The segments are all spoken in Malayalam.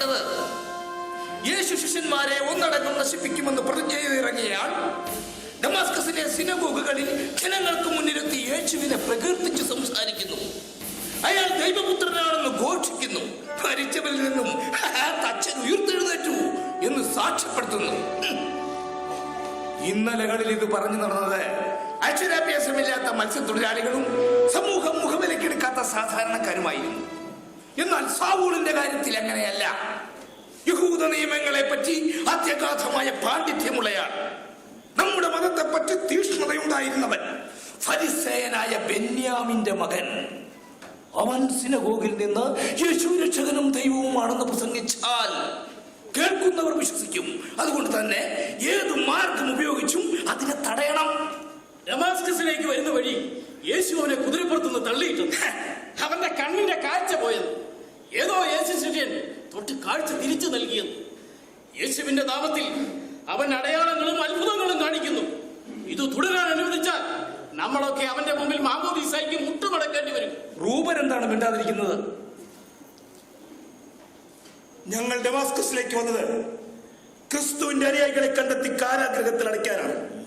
ചെയ്യേണ്ടത്? യേശു ശിഷ്യന്മാരെ ഒന്നടങ്കം നശിപ്പിക്കുമെന്ന് പ്രതിജ്ഞ ചെയ്തിറങ്ങിയാൽ ഡമാസ്കസിലെ സിനഗോഗുകളിൽ ജനങ്ങൾക്ക് മുന്നിലെത്തി യേശുവിനെ പ്രകീർത്തിച്ച് സംസാരിക്കുന്നു. അയാൾ ദൈവപുത്രനാണെന്ന് ഘോഷിക്കുന്നു. മരിച്ചവരിൽ നിന്നും തച്ചൻ ഉയർത്തെഴുന്നേറ്റു എന്ന് സാക്ഷ്യപ്പെടുത്തുന്നു. ഇന്നലകളിൽ ഇത് പറഞ്ഞു നടന്നത് അക്ഷരാഭ്യാസമില്ലാത്ത മത്സ്യത്തൊഴിലാളികളും സമൂഹം മുഖവിലക്കെടുക്കാത്ത സാധാരണക്കാരുമായിരുന്നു. എന്നാൽ സാവൂളിന്റെ കാര്യത്തിൽ അങ്ങനെയല്ല. യഹൂദ നിയമങ്ങളെ പറ്റി അത്യഗാധമായ പാണ്ഡിത്യമുള്ളയാൾ. നമ്മുടെ മതത്തെ പറ്റി തീക്ഷ്ണതയുണ്ടായിരുന്നവൻ ഫരിസേനായ ബെന്യാമിന്റെ മകൻ. അവൻ സിനഗോഗിൽ നിന്ന് യേശു രക്ഷകനും ദൈവവുമാണെന്ന് പ്രസംഗിച്ചാൽ കേൾക്കുന്നവർ വിശ്വസിക്കും. അതുകൊണ്ട് തന്നെ ഏത് മാർഗം ഉപയോഗിച്ചും അതിനെ തടയണം. ഡമാസ്കസിലേക്ക് വരുന്ന വഴി യേശു അവനെ കുതിരപ്പുറത്തുനിന്ന് തള്ളിയിട്ടുണ്ട് അവന്റെ കണ്ണിന്റെ കാഴ്ച പോയത്. ഏതോ യേശു ശിഷ്യൻ തൊട്ട് നൽകിയത്. യേശുവിന്റെ നാമത്തിൽ അവൻ അടയാളങ്ങളും അത്ഭുതങ്ങളും കാണിക്കുന്നു. ഇത് തുടരാൻ അനുവദിച്ചാൽ നമ്മളൊക്കെ അവന്റെ മുമ്പിൽ മാമോദീസായിക്ക് മുട്ടുമടക്കേണ്ടി വരും. റൂപൻ എന്താണ് മിണ്ടാതിരിക്കുന്നത്? ഞങ്ങൾ ഡെമാസ്കസിലേക്ക് വന്നത് ക്രിസ്തുവിന്റെ അനുയായികളെ കണ്ടെത്തി കാരാഗ്രഹത്തിൽ അടയ്ക്കാനാണ്.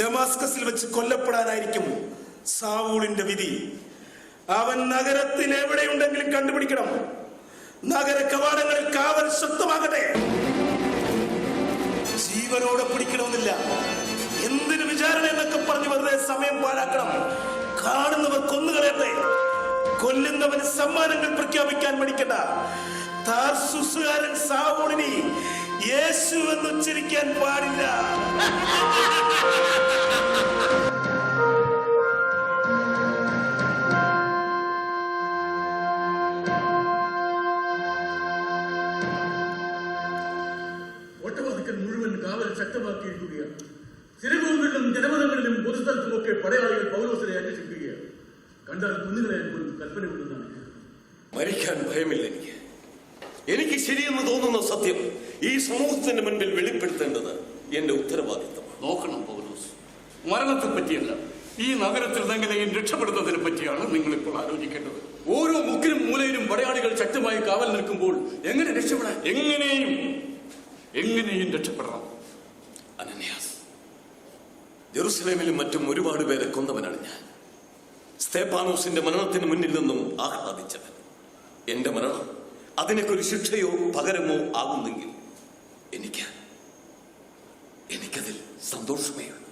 ഡെമാസ്കസിൽ വെച്ച് കൊല്ലപ്പെടാനായിരിക്കും സാവൂളിന്റെ വിധി. അവൻ നഗരത്തിൽ എവിടെയുണ്ടെങ്കിലും കണ്ടുപിടിക്കണം. നഗര കവാടങ്ങളിൽ കാവൽ ശക്തമാകട്ടെ ജീവനോടെ പിടിക്കണമെന്നില്ല. എന്തിനു വിചാരണ എന്നൊക്കെ പറഞ്ഞ് വെറുതെ സമയം പാഴാക്കണം. കാണുന്നവർ കൊന്നുകളയട്ടെ. കൊല്ലുന്നവന് സമ്മാനങ്ങൾ പ്രഖ്യാപിക്കാൻ മടിക്കണ്ട. താർസുസുകാരൻ സാവോളിനി യേശു എന്ന് ഉച്ചരിക്കാൻ പാടില്ല. ശക്തമാക്കിയിരിക്കുകയാണ് സിനിമകളിലും ജനപദങ്ങളിലും പൊതുസ്ഥലത്തുമൊക്കെ പടയാളികൾ പൗലോസിനെ അന്വേഷിക്കുകയാണ്. കണ്ടാൽ കുഞ്ഞുങ്ങളെ പോലും കൽപ്പനയുണ്ടെന്നാണ് മരിക്കാൻ ഭയമില്ല എനിക്ക്. എനിക്ക് ശരിയെന്ന് തോന്നുന്ന സത്യം ഈ സമൂഹത്തിന്റെ മുൻപിൽ വെളിപ്പെടുത്തേണ്ടത് എന്റെ ഉത്തരവാദിത്തമാണ്. നോക്കണം പൗലോസ്. മരണത്തെ പറ്റിയല്ല ഈ നഗരത്തിൽ നിന്നെങ്കിലും രക്ഷപ്പെടുന്നതിനെ പറ്റിയാണ് നിങ്ങൾ ഇപ്പോൾ ആലോചിക്കേണ്ടത്. ഓരോ മുക്കിലും മൂലയിലും പടയാളികൾ ശക്തമായി കാവൽ നിൽക്കുമ്പോൾ എങ്ങനെ രക്ഷപ്പെടാൻ? എങ്ങനെയും എങ്ങനെയും രക്ഷപ്പെടണം. അനന്യാസ്. ജെറുസലേമിലും മറ്റും ഒരുപാട് പേരെ കൊന്നവനാണ് ഞാൻ. സ്തേപ്പാനോസിന്റെ മരണത്തിന് മുന്നിൽ നിന്നും ആഹ്ലാദിച്ചവൻ. എന്റെ മരണം അതിനൊക്കെ ശിക്ഷയോ പകരമോ ആകുന്നെങ്കിൽ എനിക്ക് എനിക്കതിൽ സന്തോഷമേ ഉള്ളൂ.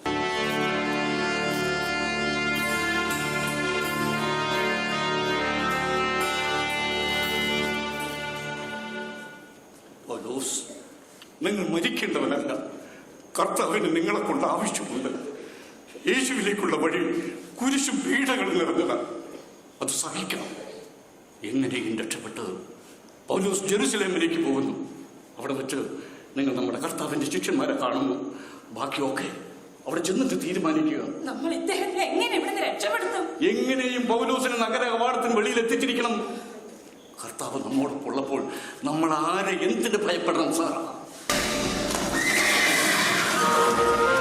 പൗലോസ് നിങ്ങൾ മരിക്കേണ്ടവനല്ല. കർത്താവിന് നിങ്ങളെ കൊണ്ട് ആവശ്യമുണ്ട്. യേശുവിലേക്കുള്ള വഴി കുരിശും പീഡകൾ നിറഞ്ഞതാണ് അത് സഹിക്കണം. എങ്ങനെയും രക്ഷപ്പെട്ട് പൗലോസ് ജെറുസലേമിലേക്ക് പോകുന്നു? അവിടെ വെച്ച് നിങ്ങൾ നമ്മുടെ കർത്താവിന്റെ ശിഷ്യന്മാരെ കാണുന്നു. ബാക്കിയൊക്കെ അവിടെ ചെന്നിട്ട് തീരുമാനിക്കുക. നമ്മൾ ഇദ്ദേഹത്തെ എങ്ങനെ ഇവിടുന്ന് രക്ഷപ്പെടുത്തും? എങ്ങനെയും പൗലോസിന് നഗര കവാടത്തിന് വെളിയിൽ എത്തിച്ചിരിക്കണം. കർത്താവ് നമ്മോടൊപ്പം ഉള്ളപ്പോൾ നമ്മൾ ആരെ എന്തിന് ഭയപ്പെടണം സാർ Oh,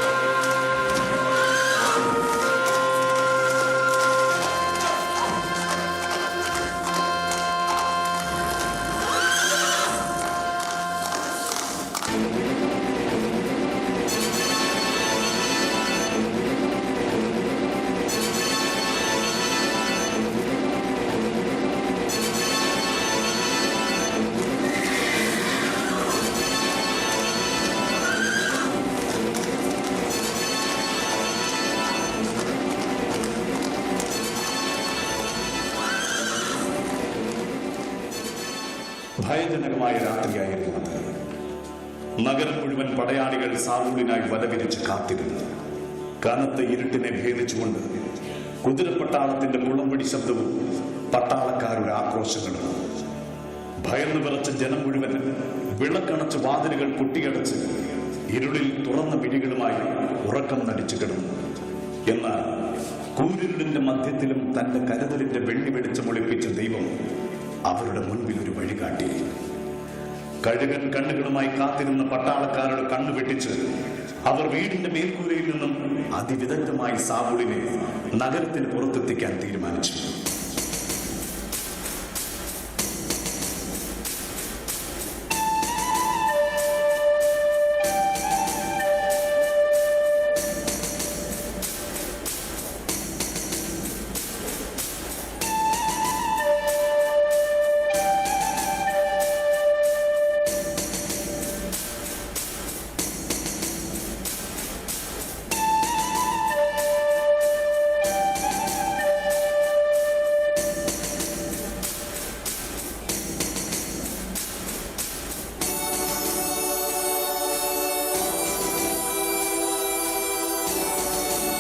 ഭയജനകമായ രാത്രിയായിരുന്നു അത് നഗരം മുഴുവൻ പടയാളികൾ സാവൂളിനായി വലവിരിച്ച് കാത്തിരുന്നു. കനത്ത ഇരുട്ടിനെ ഭേദിച്ചുകൊണ്ട് കുതിരപ്പട്ടാളത്തിന്റെ മുളമ്പടി ശബ്ദവും പട്ടാളക്കാരുടെ ആക്രോശങ്ങളും. ഭയന്ന് വിറച്ച ജനം മുഴുവൻ വിളക്കണച്ച് വാതിലുകൾ പൊട്ടിയടച്ച് ഇരുളിൽ തുറന്ന വിഴികളുമായി ഉറക്കം നടിച്ചു കിടന്നു. എന്നാൽ കൂരിരുളിന്റെ മധ്യത്തിലും തന്റെ കരുതലിന്റെ വെള്ളി വെളിച്ചം ഒളിപ്പിച്ച ദൈവം അവരുടെ മുൻപിൽ ഒരു വഴി കഴുകൻ കണ്ണുകളുമായി കാത്തിരുന്ന പട്ടാളക്കാരുടെ കണ്ണു വെട്ടിച്ച് അവർ വീടിന്റെ മേൽക്കൂരയിൽ നിന്നും അതിവിദഗ്ധമായി സാബുളിനെ നഗരത്തിന് പുറത്തെത്തിക്കാൻ തീരുമാനിച്ചു.